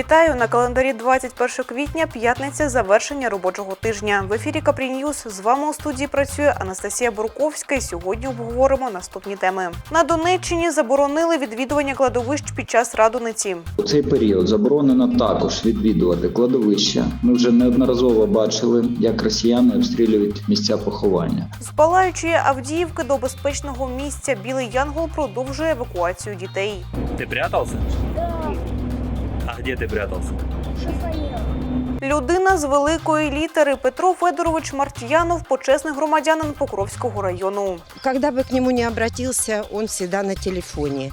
Вітаю на календарі 21 квітня, п'ятниця, завершення робочого тижня. В ефірі Капрі Ньюз. З вами у студії працює Анастасія Бурковська. І сьогодні обговоримо наступні теми. На Донеччині заборонили відвідування кладовищ під час радониці. У цей період заборонено також відвідувати кладовища. Ми вже неодноразово бачили, як росіяни обстрілюють місця поховання. З палаючої Авдіївки до безпечного місця Білий Янгол продовжує евакуацію дітей. Ты прятался? Да, А де ти прятався? Людина з великої літери Петро Федорович Мартьянов, почесний громадянин Покровського району. Когда бы к нему не обратился, он всегда на телефоне.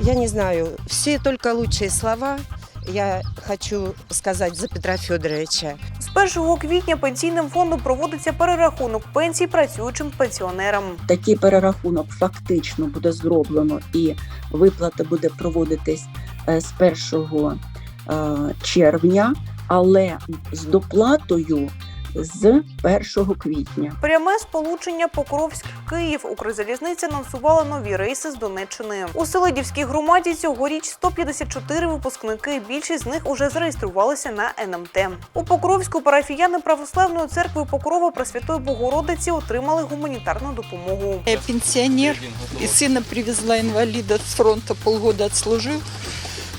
Я не знаю, все только лучшие слова я хочу сказати за Петра Федоровича. З 1 квітня пенсійним фондом проводиться перерахунок пенсій працюючим пенсіонерам. такий перерахунок фактично буде зроблено і виплата буде проводитись е, з 1 е, червня, але з доплатою з 1 квітня. Пряме сполучення Покровськ-Київ Укрзалізниця анонсувала нові рейси з Донеччини. У Селидівській громаді цьогоріч 154 випускники. Більшість з них уже зареєструвалися на НМТ. У Покровську парафіяни православної церкви Покрова Пресвятої Богородиці отримали гуманітарну допомогу. Я пенсионер, и сына привезла инвалида с фронта, полгода отслужил,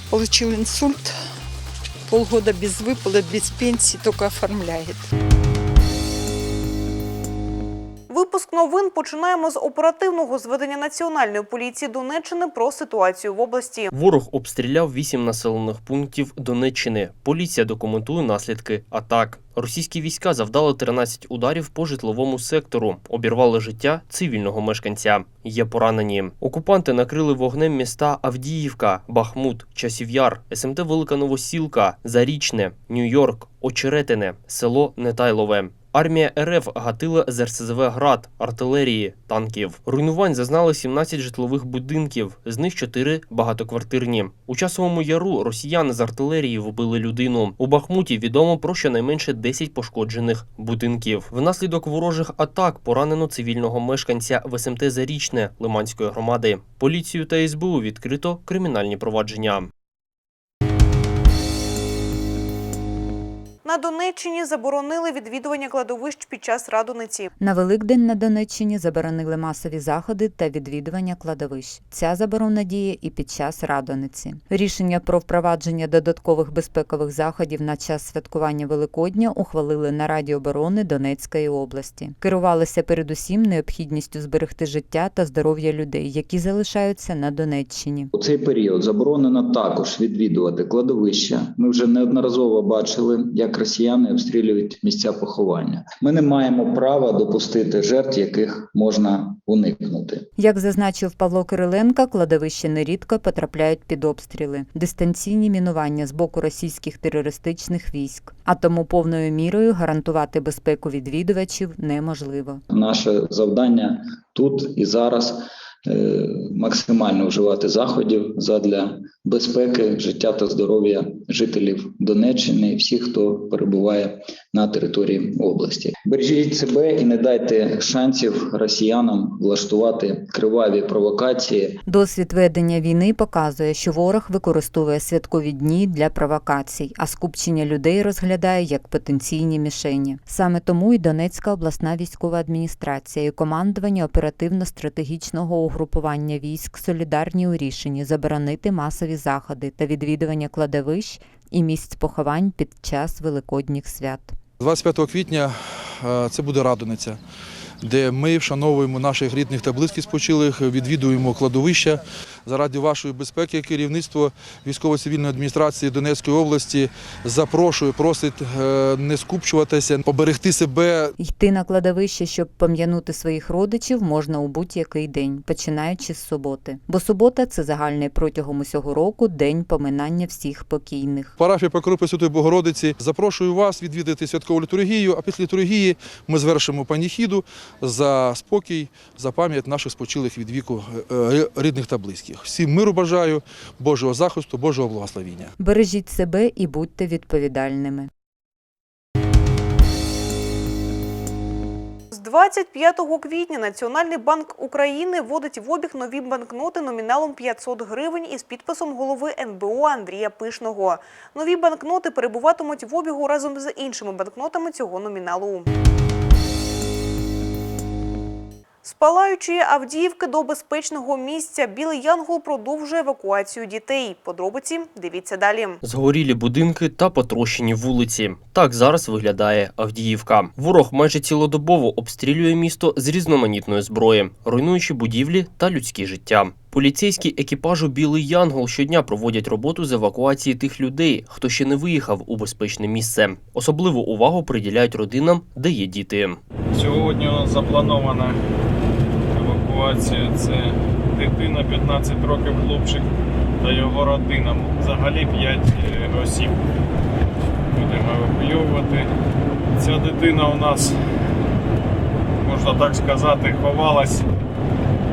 получил инсульт, полгода без выплат, без пенсии, только оформляет. Випуск новин починаємо з оперативного зведення Національної поліції Донеччини про ситуацію в області. Ворог обстріляв вісім населених пунктів Донеччини. Поліція документує наслідки атак. Російські війська завдали 13 ударів по житловому сектору, обірвали життя цивільного мешканця. Є поранені. Окупанти накрили вогнем міста Авдіївка, Бахмут, Часів'яр, СМТ Велика Новосілка, Зарічне, Нью-Йорк, Очеретине, село Нетайлове. Армія РФ гатила з РСЗВ град, артилерії, танків. Руйнувань зазнали 17 житлових будинків, з них 4 багатоквартирні. У часовому яру росіяни з артилерії вбили людину. У Бахмуті відомо про щонайменше 10 пошкоджених будинків. Внаслідок ворожих атак поранено цивільного мешканця в СМТ Зарічне Лиманської громади. Поліцію та СБУ відкрито кримінальні провадження. На Донеччині заборонили відвідування кладовищ під час радониці. На Великдень на Донеччині заборонили масові заходи та відвідування кладовищ. Ця заборона діє і під час радониці. Рішення про впровадження додаткових безпекових заходів на час святкування Великодня ухвалили на Раді оборони Донецької області. Керувалися передусім необхідністю зберегти життя та здоров'я людей, які залишаються на Донеччині. У цей період заборонено також відвідувати кладовища. Ми вже неодноразово бачили, як росіяни обстрілюють місця поховання. Ми не маємо права допустити жертв, яких можна уникнути. Як зазначив Павло Кириленко, кладовища нерідко потрапляють під обстріли, дистанційні мінування з боку російських терористичних військ, а тому повною мірою гарантувати безпеку відвідувачів неможливо. Наше завдання тут і зараз максимально вживати заходів задля безпеки, життя та здоров'я жителів Донеччини і всіх, хто перебуває на території області. Бережіть себе і не дайте шансів росіянам влаштувати криваві провокації Досвід ведення війни показує, що ворог використовує святкові дні для провокацій, а скупчення людей розглядає як потенційні мішені. Саме тому і Донецька обласна військова адміністрація і командування оперативно-стратегічного угрупування військ солідарні у рішенні заборонити масові заходи та відвідування кладовищ і місць поховань під час великодніх свят. 25 квітня е, це буде радониця, де ми вшановуємо наших рідних та близьких спочилих, відвідуємо кладовища. Заради вашої безпеки керівництво військово-цивільної адміністрації Донецької області запрошує, просить е, не скупчуватися, поберегти себе Йти на кладовище, щоб пом'янути своїх родичів, можна у будь-який день, починаючи з суботи. Бо субота це загальний протягом усього року день поминання всіх покійних. Парафія Покрови Пресвятої Богородиці запрошую вас відвідати святкову літургію, а після літургії ми звершимо паніхіду за спокій, за пам'ять наших спочилих від віку е, рідних та близьких. Всім миру бажаю, Божого захисту, Божого благословіння. Бережіть себе і будьте відповідальними. З 25 квітня Національний банк України вводить в обіг нові банкноти номіналом 500 гривень із підписом голови НБУ Андрія Пишного. Нові банкноти перебуватимуть в обігу разом з іншими банкнотами цього номіналу. З палаючої Авдіївки до безпечного місця Білий Янгол продовжує евакуацію дітей. Подробиці дивіться далі. Згорілі будинки та потрощені вулиці. Так зараз виглядає Авдіївка. Ворог майже цілодобово обстрілює місто з різноманітної зброї, руйнуючи будівлі та людські життя. Поліцейські екіпажу Білий Янгол щодня проводять роботу з евакуації тих людей, хто ще не виїхав у безпечне місце. Особливу увагу приділяють родинам, де є діти. Сьогодні у запланована евакуація. Це дитина 15 років хлопчик та його родина. Взагалі 5 осіб. Будемо евакуйовувати. Ця дитина у нас, можна так сказати, ховалась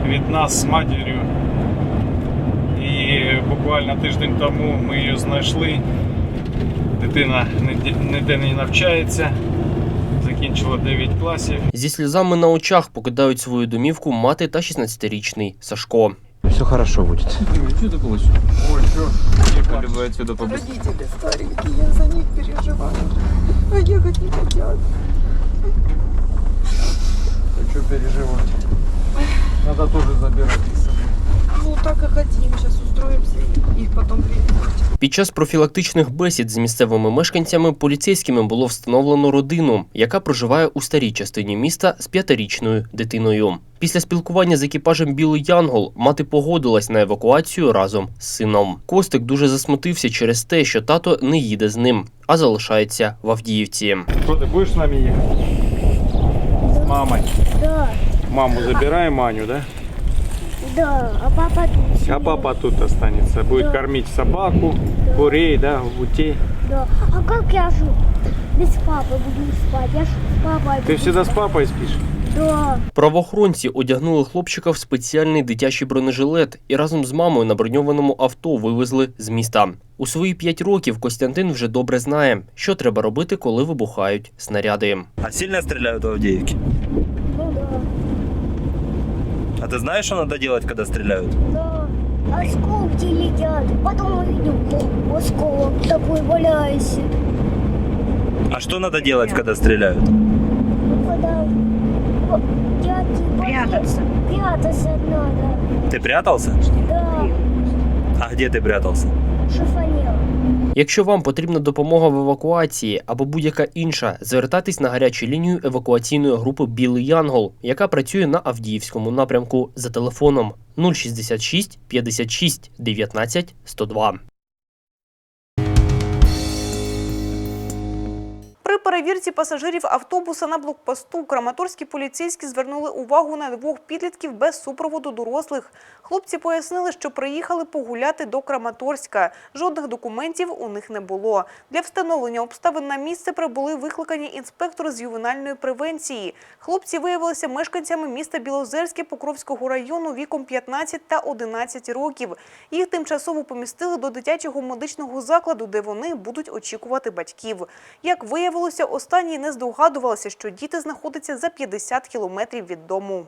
від нас з матір'ю. І буквально тиждень тому ми її знайшли. Дитина ніде не навчається, закінчила 9 класів. Зі сльозами на очах покидають свою домівку мати та 16-річний Сашко. Все хорошо будет. Что ты получил? Ой, что? Ехали бы отсюда побыстрее. Родители старенькие, я за них переживаю. А ехать не хотят. А что переживать? Надо тоже забирать их с собой. Ну так и хотим, сейчас устроимся и потом привезем. Під час профілактичних бесід з місцевими мешканцями поліцейськими було встановлено родину, яка проживає у старій частині міста з п'ятирічною дитиною. Після спілкування з екіпажем Білий Янгол мати погодилась на евакуацію разом з сином. Костик дуже засмутився через те, що тато не їде з ним, а залишається в Авдіївці. Что, ты будешь с нами ехать? С мамой? Да, Маму забираем, Маню, да? Да, а папа тут. А папа тут останется. Будет Да. кормить собаку, курей, да, гутей. Да. А как я же без папы буду спать? Я ж с папой Ты буду всегда с спать. папой спишь? Да. Правоохоронці одягнули хлопчика в спеціальний дитячий бронежилет і разом з мамою на броньованому авто вивезли з міста. У свої п'ять років Костянтин вже добре знає, що треба робити, коли вибухають снаряди. А сильно стреляют в Авдеевке? А ты знаешь, что надо делать, когда стреляют? Да. Осколки летят. Потом увидим осколок такой валяется. А что надо делать, когда стреляют? Ну когда прятаться. Прятаться надо. Ты прятался? Да. А где ты прятался? Шифонер. Якщо вам потрібна допомога в евакуації або будь-яка інша, звертайтесь на гарячу лінію евакуаційної групи Білий Янгол, яка працює на Авдіївському напрямку за телефоном 066 56 19 102. При перевірці пасажирів автобуса на блокпосту краматорські поліцейські звернули увагу на двох підлітків без супроводу дорослих. Хлопці пояснили, що приїхали погуляти до Краматорська. Жодних документів у них не було. Для встановлення обставин на місце прибули викликані інспектори з ювенальної превенції. Хлопці виявилися мешканцями міста Білозерське Покровського району віком 15 та 11 років. Їх тимчасово помістили до дитячого медичного закладу, де вони будуть очікувати батьків. Як виявилося, останні не здогадувалися, що діти знаходяться за 50 кілометрів від дому.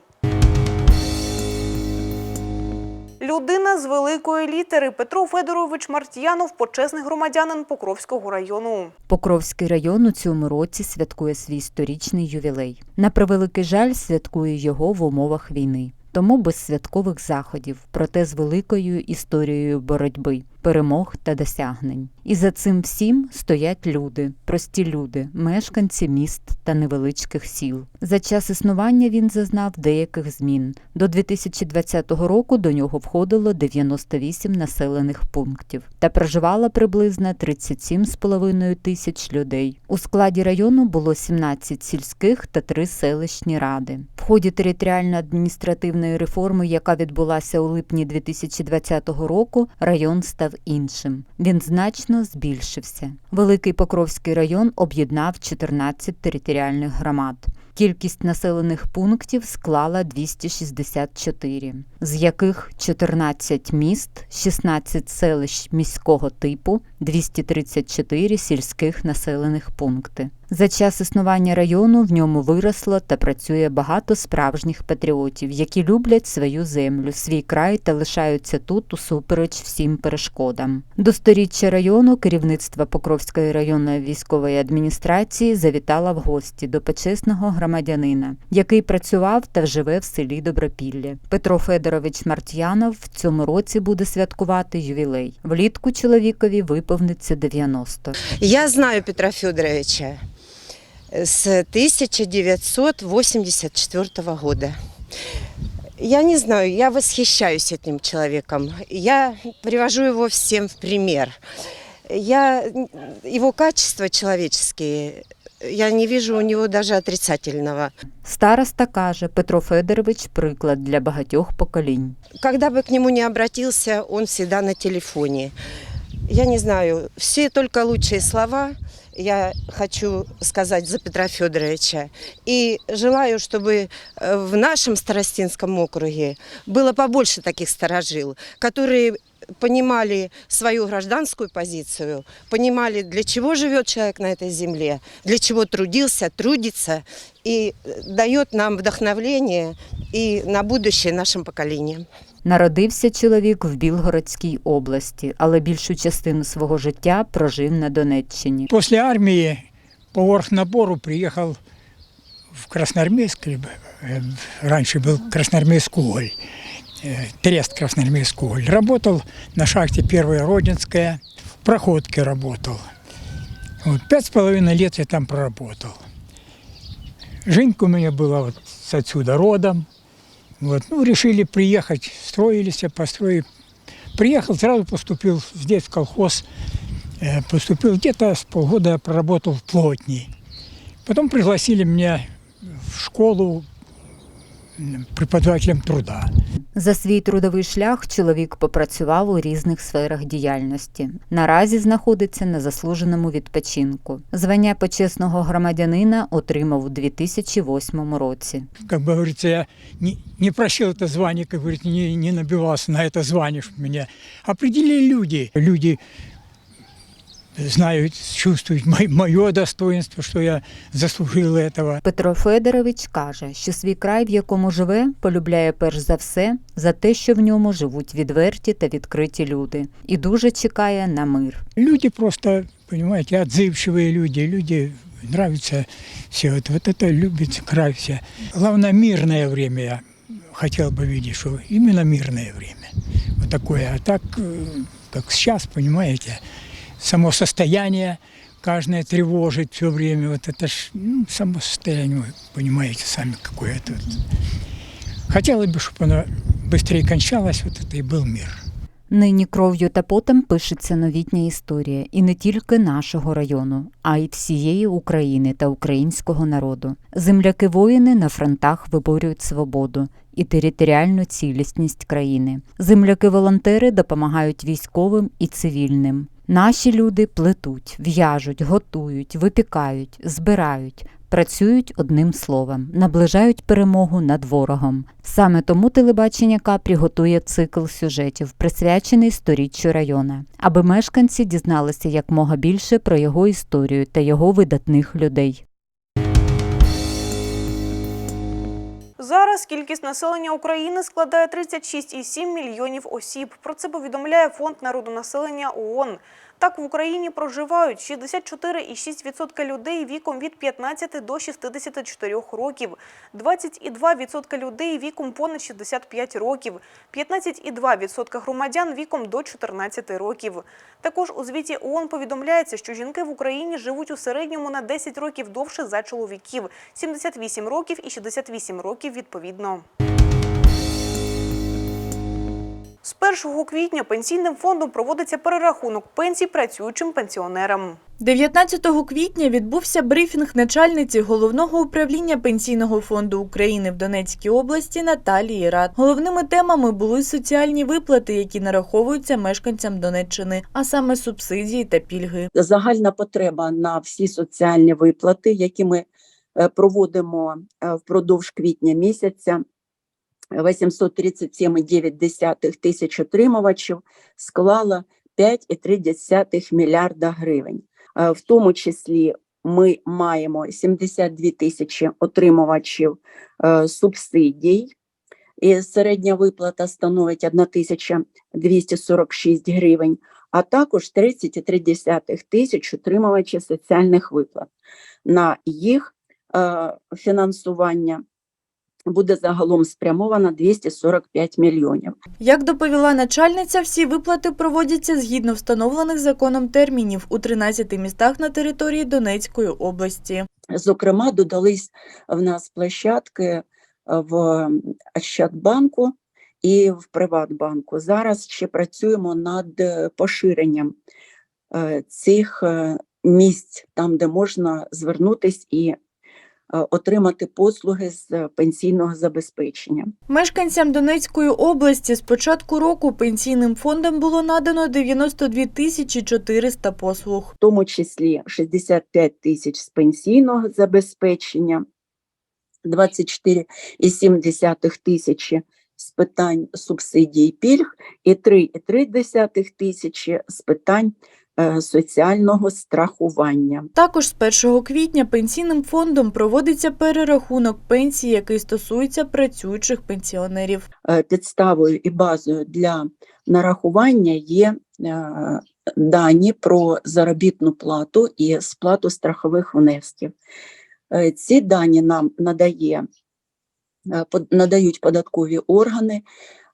Людина з великої літери Петро Федорович Мартьянов – почесний громадянин Покровського району. Покровський район у цьому році святкує свій сторічний ювілей. На превеликий жаль, святкує його в умовах війни. Тому без святкових заходів, проте з великою історією боротьби, перемог та досягнень. І за цим всім стоять люди, прості люди, мешканці міст та невеличких сіл. За час існування він зазнав деяких змін. До 2020 року до нього входило 98 населених пунктів та проживало приблизно 37,5 тисяч людей. У складі району було 17 сільських та 3 селищні ради. В ході територіально-адміністративної реформи, яка відбулася у липні 2020 року, район став іншим. Він значно збільшився. Великий Покровський район об'єднав 14 територіальних громад. Кількість населених пунктів склала 264, з яких 14 міст, 16 селищ міського типу 234 сільських населених пункти. За час існування району в ньому виросло та працює багато справжніх патріотів, які люблять свою землю, свій край та лишаються тут усупереч всім перешкодам. До сторіччя району керівництво Покровської районної військової адміністрації завітало в гості до почесного громадянина, який працював та живе в селі Добропілля. Петро Федорович Мартьянов в цьому році буде святкувати ювілей. Влітку чоловікові виповниться 90. Я знаю Петра Федоровича с 1984 года. Я не знаю, я восхищаюсь этим человеком. Я привожу его всем в пример. Я, его качества человеческие, я не вижу у него даже отрицательного. Староста каже, Петро Федорович приклад для багатьох поколінь. Когда бы к нему не обратился, он всегда на телефоне Я не знаю, все только лучшие слова я хочу сказать за Петра Федоровича. И желаю, чтобы э, в нашем Старостинском округе было побольше таких старожил, которые понимали свою гражданскую позицию, понимали, для чего живет человек на этой земле, для чего трудился, трудится и э, дает нам вдохновление и на будущее нашим поколениям. Народився чоловік в Білгородській області, але більшу частину свого життя прожив на Донеччині. После армии по оргнабору приехал в Красноармейск, либо, э, раньше был Красноармейск уголь, э, Трест Красноармейск уголь. Работал на шахте Первая Родинская, в проходке работал. Вот, пять с половиной лет я там проработал. Женька у меня была вот с отсюда родом. Вот, ну, решили приехать, строились, построили. Приехал, сразу поступил здесь в колхоз. Э, Поступил где-то с полгода проработал в плотней. Потом пригласили меня в школу преподавателем труда. За свій трудовий шлях чоловік попрацював у різних сферах діяльності. Наразі знаходиться на заслуженому відпочинку. Звання почесного громадянина отримав у 2008 році. Как бы говорится, я не, не просил это звание, как говорится, не, не набивался на это звание, что меня определили люди. Люди знают, чувствуют мое достоинство, что я заслужил этого. Петро Федорович каже, що свій край, в якому живе, полюбляє перш за все за те, що в ньому живуть відверті та відкриті люди, і дуже чекає на мир. Люди просто, понимаете, отзывчивые люди, люди нравится все это, вот это любит край все. Главное, мирное время я хотел бы видеть, что именно мирное время. Вот такое. А так, э, как сейчас, понимаете, само состояние каждое тревожит все время. Вот это ж ну, само состояние, вы понимаете сами, какое это. вот. Хотелось бы, чтобы оно быстрее кончалось, вот это и был мир. Нині кров'ю та потом пишеться новітня історія, і не тільки нашого району, а й всієї України та українського народу. Земляки воїни на фронтах виборюють свободу і територіальну цілісність країни. Земляки волонтери допомагають військовим і цивільним. Наші люди плетуть, в'яжуть, готують, випікають, збирають. Працюють одним словом, наближають перемогу над ворогом. Саме тому телебачення Капрі готує цикл сюжетів, присвячений сторіччю района, аби мешканці дізналися якмога більше про його історію та його видатних людей. Зараз кількість населення України складає 36,7 мільйонів осіб. Про це повідомляє Фонд народонаселення ООН. Так в Україні проживають 64,6% людей віком від 15 до 64 років, 20,2% людей віком понад 65 років, 15,2% громадян віком до 14 років. Також у звіті ООН повідомляється, що жінки в Україні живуть у середньому на 10 років довше за чоловіків, 78 років і 68 років відповідно. З 1 квітня пенсійним фондом проводиться перерахунок пенсій працюючим пенсіонерам. 19 квітня відбувся брифінг начальниці головного управління Пенсійного фонду України в Донецькій області Наталії Рад. Головними темами були соціальні виплати, які нараховуються мешканцям Донеччини, а саме субсидії та пільги. Загальна потреба на всі соціальні виплати, які ми е, проводимо е, впродовж квітня місяця. 837,9 тисяч отримувачів склала 5,3 мільярда гривень. Е, В тому числі ми маємо 72 тисячі отримувачів е, субсидій, і середня виплата становить 1246 гривень, а також 30,3 тисяч отримувачів соціальних виплат. На їх е, фінансування буде загалом спрямовано 245 мільйонів. Як доповіла начальниця, всі виплати проводяться згідно встановлених законом термінів у 13 містах на території Донецької області. Зокрема, додались в нас площадки е, в Ощадбанку і в Приватбанку. Зараз ще працюємо над поширенням е, цих е, місць, там, де можна звернутись і отримати послуги з е, пенсійного забезпечення. Мешканцям Донецької області з початку року пенсійним фондом було надано 92 тисячі 400 послуг. в тому числі 65 тисяч з пенсійного забезпечення, 24,7 тисячі з питань субсидій пільг і 3,3 тисячі з питань е, соціального страхування. Також з 1 квітня пенсійним фондом проводиться перерахунок пенсій, який стосується працюючих пенсіонерів. Е, Підставою і базою для нарахування є е, дані про заробітну плату і сплату страхових внесків. Е, Ці дані нам надає, е, надають податкові органи,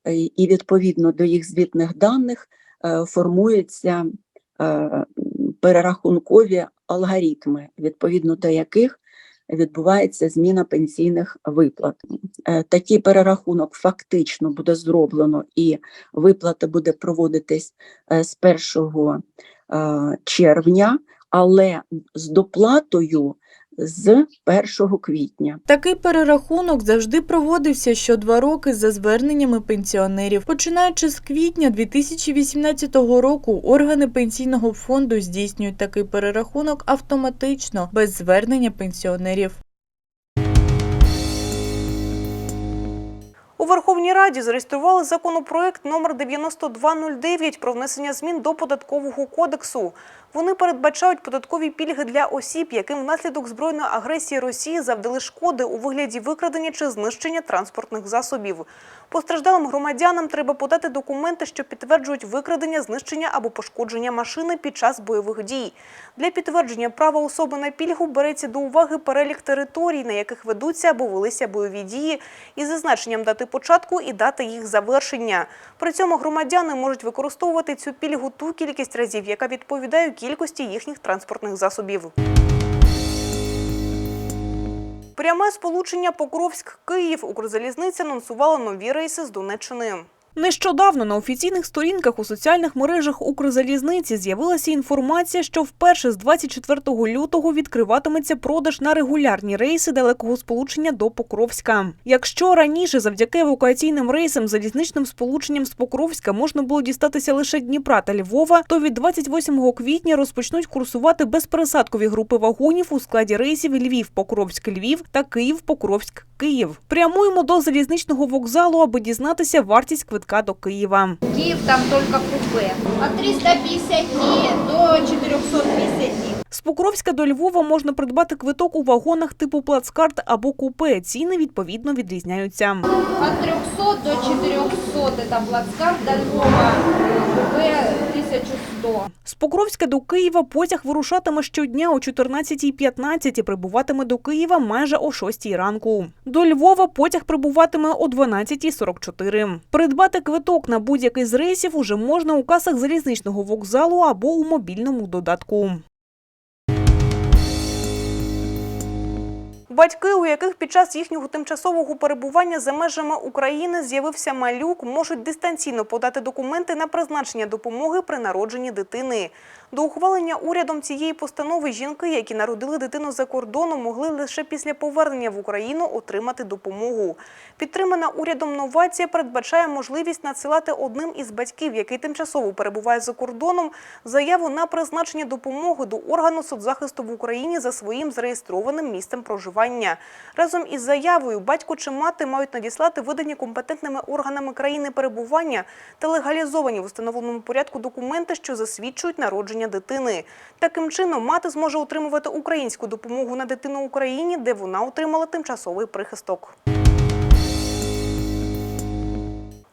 е, і відповідно до їх звітних даних е, формуються е, перерахункові алгоритми, відповідно до яких відбувається зміна пенсійних виплат. Е, Такий перерахунок фактично буде зроблено і виплата буде проводитись е, з 1 е, червня, але з доплатою з 1 квітня. Такий перерахунок завжди проводився що два роки за зверненнями пенсіонерів. Починаючи з квітня 2018 року, органи пенсійного фонду здійснюють такий перерахунок автоматично, без звернення пенсіонерів. У Верховній Раді зареєстрували законопроект номер 9209 про внесення змін до податкового кодексу. Вони передбачають податкові пільги для осіб, яким внаслідок збройної агресії Росії завдали шкоди у вигляді викрадення чи знищення транспортних засобів. Постраждалим громадянам треба подати документи, що підтверджують викрадення, знищення або пошкодження машини під час бойових дій. Для підтвердження права особи на пільгу береться до уваги перелік територій, на яких ведуться або велися бойові дії, із зазначенням дати початку і дати їх завершення. При цьому громадяни можуть використовувати цю пільгу ту кількість разів, яка відповідає кількості їхніх транспортних засобів. Пряме сполучення Покровськ-Київ Укрзалізниця анонсувала нові рейси з Донеччини. Нещодавно на офіційних сторінках у соціальних мережах Укрзалізниці з'явилася інформація, що вперше з 24 лютого відкриватиметься продаж на регулярні рейси далекого сполучення до Покровська. Якщо раніше завдяки евакуаційним рейсам залізничним сполученням з Покровська можна було дістатися лише Дніпра та Львова, то від 28 квітня розпочнуть курсувати безпересадкові групи вагонів у складі рейсів Львів-Покровськ-Львів та Київ-Покровськ-Київ. Прямуємо до залізничного вокзалу, аби дізнатися вартість квитка до Києва. Київ там только купе. А 350 до 450. З Покровська до Львова можна придбати квиток у вагонах типу плацкарт або купе. Ціни відповідно відрізняються. От 300 до 400 это плацкарт до Львова. Купе 1100. З Покровська до Києва потяг вирушатиме щодня о 14.15 і прибуватиме до Києва майже о 6 ранку. До Львова потяг прибуватиме о 12.44. Придбати квиток на будь-який з рейсів уже можна у касах залізничного вокзалу або у мобільному додатку. Батьки, у яких під час їхнього тимчасового перебування за межами України з'явився малюк, можуть дистанційно подати документи на призначення допомоги при народженні дитини. До ухвалення урядом цієї постанови жінки, які народили дитину за кордоном, могли лише після повернення в Україну отримати допомогу. Підтримана урядом новація передбачає можливість надсилати одним із батьків, який тимчасово перебуває за кордоном, заяву на призначення допомоги до органу соцзахисту в Україні за своїм зареєстрованим місцем проживання. Разом із заявою батько чи мати мають надіслати видані компетентними органами країни перебування та легалізовані в установленому порядку документи, що засвідчують народження дитини. Таким чином, мати зможе отримувати українську допомогу на дитину Україні, де вона отримала тимчасовий прихисток.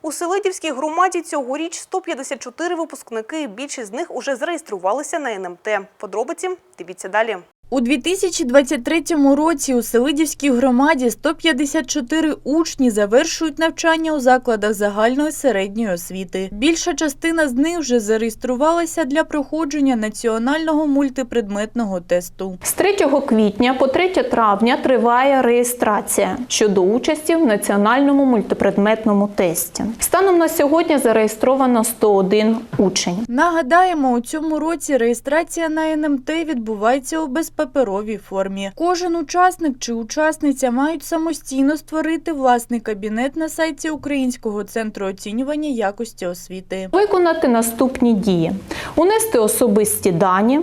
У Селидівській громаді цьогоріч 154 випускники. Більшість з них уже зареєструвалися на НМТ. Подробиці дивіться далі. У 2023 році у Селидівській громаді 154 учні завершують навчання у закладах загальної середньої освіти. Більша частина з них вже зареєструвалася для проходження національного мультипредметного тесту. З 3 квітня по 3 травня триває реєстрація щодо участі в національному мультипредметному тесті. Станом на сьогодні зареєстровано 101 учень. Нагадаємо, у цьому році реєстрація на НМТ відбувається у безпаперовій формі. Кожен учасник чи учасниця мають самостійно створити власний кабінет на сайті Українського центру оцінювання якості освіти. Виконати наступні дії: унести особисті дані.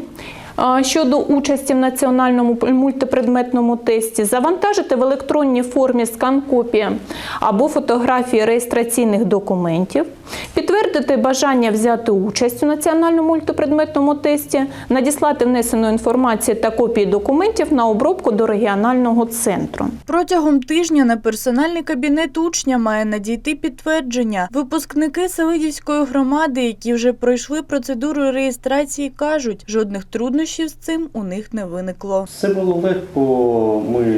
Щодо участі в національному мультипредметному тесті, завантажити в електронній формі скан копія або фотографії реєстраційних документів, підтвердити бажання взяти участь у національному мультипредметному тесті, надіслати внесену інформацію та копії документів на обробку до регіонального центру. Протягом тижня на персональний кабінет учня має надійти підтвердження. Випускники Селидівської громади, які вже пройшли процедуру реєстрації, кажуть, жодних труднощів з цим у них не виникло. Все було легко. Ми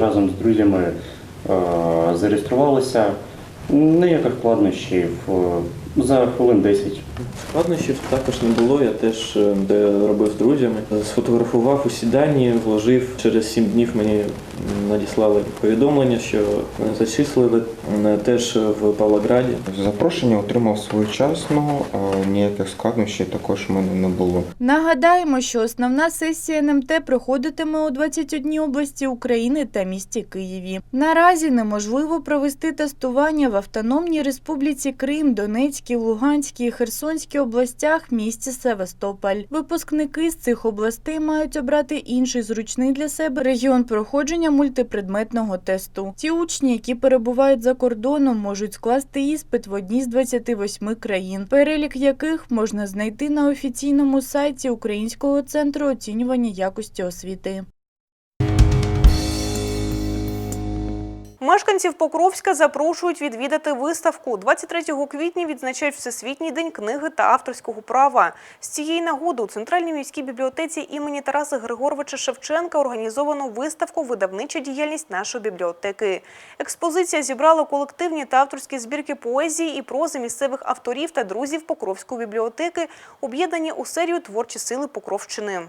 разом з друзями е, зареєструвалися. Ніяких складнощів. е, За хвилин 10. Складнощів також не було. Я теж е, де робив з друзями, сфотографував усі дані, вложив. Через сім днів мені надіслали повідомлення, що зачислили теж в Павлограді. Запрошення отримав своєчасно, а ніяких складнощів також в мене не було. Нагадаємо, що основна сесія НМТ проходитиме у 21 області України та місті Києві. Наразі неможливо провести тестування в Автономній Республіці Крим, Донецькій, Луганській Херсонській областях, місті Севастополь. Випускники з цих областей мають обрати інший зручний для себе регіон проходження мультипредметного тесту. Ті учні, які перебувають за кордоном, можуть скласти іспит в одній з 28 країн, перелік яких можна знайти на офіційному сайті Українського центру оцінювання якості освіти. Мешканців Покровська запрошують відвідати виставку. 23 квітня відзначають Всесвітній день книги та авторського права. З цієї нагоди у Центральній міській бібліотеці імені Тараса Григоровича Шевченка організовано виставку Видавнича діяльність нашої бібліотеки. Експозиція зібрала колективні та авторські збірки поезії і прози місцевих авторів та друзів Покровської бібліотеки, об'єднані у серію Творчі сили Покровщини.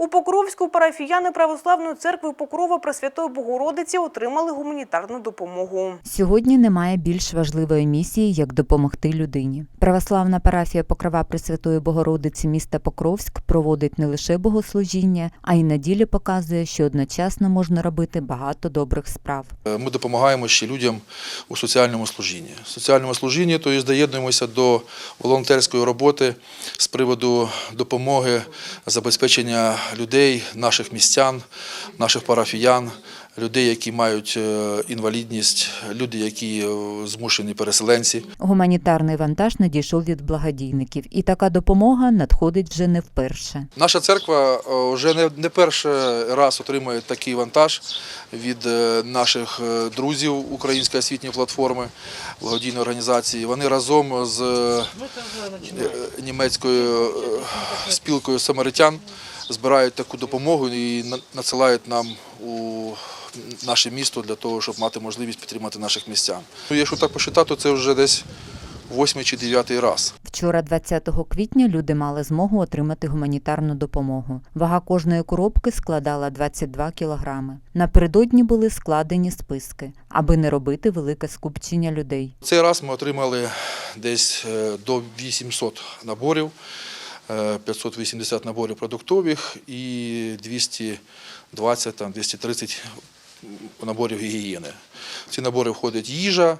У Покровську парафіяни Православної церкви Покрова Пресвятої Богородиці отримали гуманітарну допомогу. Сьогодні немає більш важливої місії, як допомогти людині. Православна парафія Покрова Пресвятої Богородиці міста Покровськ проводить не лише богослужіння, а й на ділі показує, що одночасно можна робити багато добрих справ. Е, Ми допомагаємо ще людям у соціальному служінні. В соціальному служінні, тобто доєднуємося до волонтерської роботи з приводу допомоги, забезпечення людей, наших містян, наших парафіян, людей, які мають е, інвалідність, люди, які е, змушені переселенці. Гуманітарний вантаж надійшов від благодійників, і така допомога надходить вже не вперше. Наша церква е, вже не, перший раз отримує такий вантаж від наших друзів Української освітньої платформи, благодійної організації. Вони разом з німецькою спілкою самаритян збирають таку допомогу і на- надсилають нам у наше місто для того, щоб мати можливість підтримати наших містян. Ну, Якщо так посчитати, то це вже десь восьмий чи дев'ятий раз. Вчора, 20 квітня, люди мали змогу отримати гуманітарну допомогу. Вага кожної коробки складала 22 кілограми. Напередодні були складені списки, аби не робити велике скупчення людей. Цей раз ми отримали десь е, до 800 наборів, 580 наборів продуктових і 220 там 230 наборів гігієни. В ці набори входить їжа,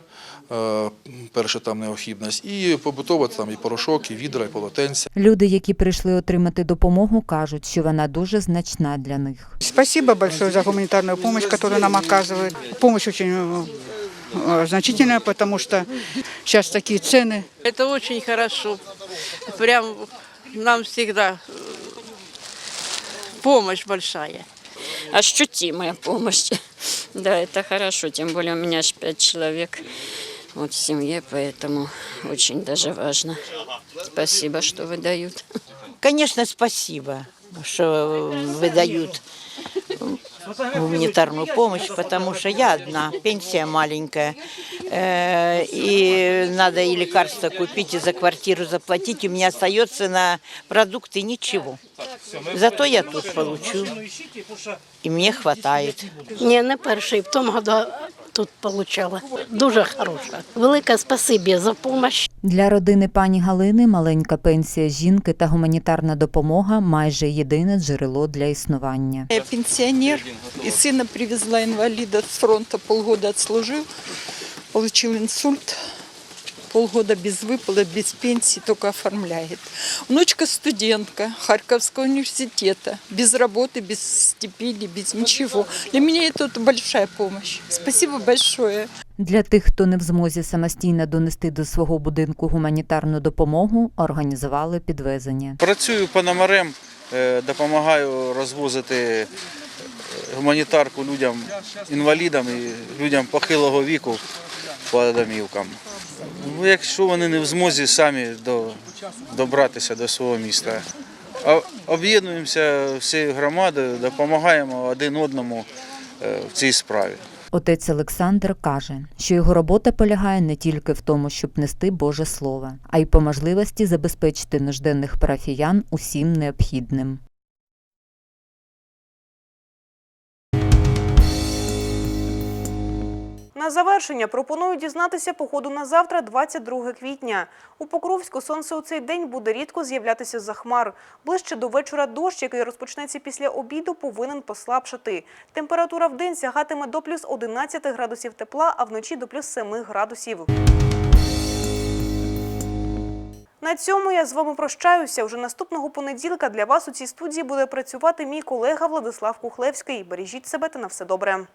е, перша там необхідність, і побутова там і порошок, і відра, і полотенця. Люди, які прийшли отримати допомогу, кажуть, що вона дуже значна для них. Спасибо большое за гуманитарную помощь, которую нам оказывают. Помощь очень э, значительная, потому что сейчас такие цены. Это очень хорошо. Прям нам всегда э, помощь большая. ощутимая помощь. Да, это хорошо, тем более у меня аж пять человек вот в семье, поэтому очень даже важно. Спасибо, что выдают. Конечно, спасибо, что выдают гуманитарную помощь, потому что я одна, пенсия маленькая, и надо и лекарства купить, и за квартиру заплатить, у меня остается на продукты ничего. Зато я тут получу, и мне хватает. Ні, не перший, в тому году тут получала. Дуже хороша. Велике спасибі за допомогу. Для родини пані Галини маленька пенсія жінки та гуманітарна допомога майже єдине джерело для існування. Я пенсионер, и сына привезла инвалида с фронта, полгода отслужил, получил инсульт, полгода без выплат, без пенсии, только оформляет. Внучка студентка Харьковского университета, без работы, без стипендий, без ничего. Для меня это большая помощь. Спасибо большое. Для тих, хто не в змозі самостійно донести до свого будинку гуманітарну допомогу, організували підвезення. Працюю пономарем, е, допомагаю розвозити е, гуманітарку людям, інвалідам і людям похилого віку по домівкам. Ну, Якщо вони не в змозі самі до, добратися до свого міста. Об'єднуємося всією громадою, допомагаємо один одному е, в цій справі. Отець Олександр каже, що його робота полягає не тільки в тому, щоб нести Боже Слово, а й по можливості забезпечити нужденних парафіян усім необхідним. На завершення пропоную дізнатися погоду на завтра, 22 квітня. У Покровську сонце у цей день буде рідко з'являтися за хмар. Ближче до вечора дощ, який розпочнеться після обіду, повинен послабшати. Температура в день сягатиме до плюс 11 градусів тепла, а вночі до плюс 7 градусів. На цьому я з вами прощаюся. Уже наступного понеділка для вас у цій студії буде працювати мій колега Владислав Кухлевський. Бережіть себе та на все добре.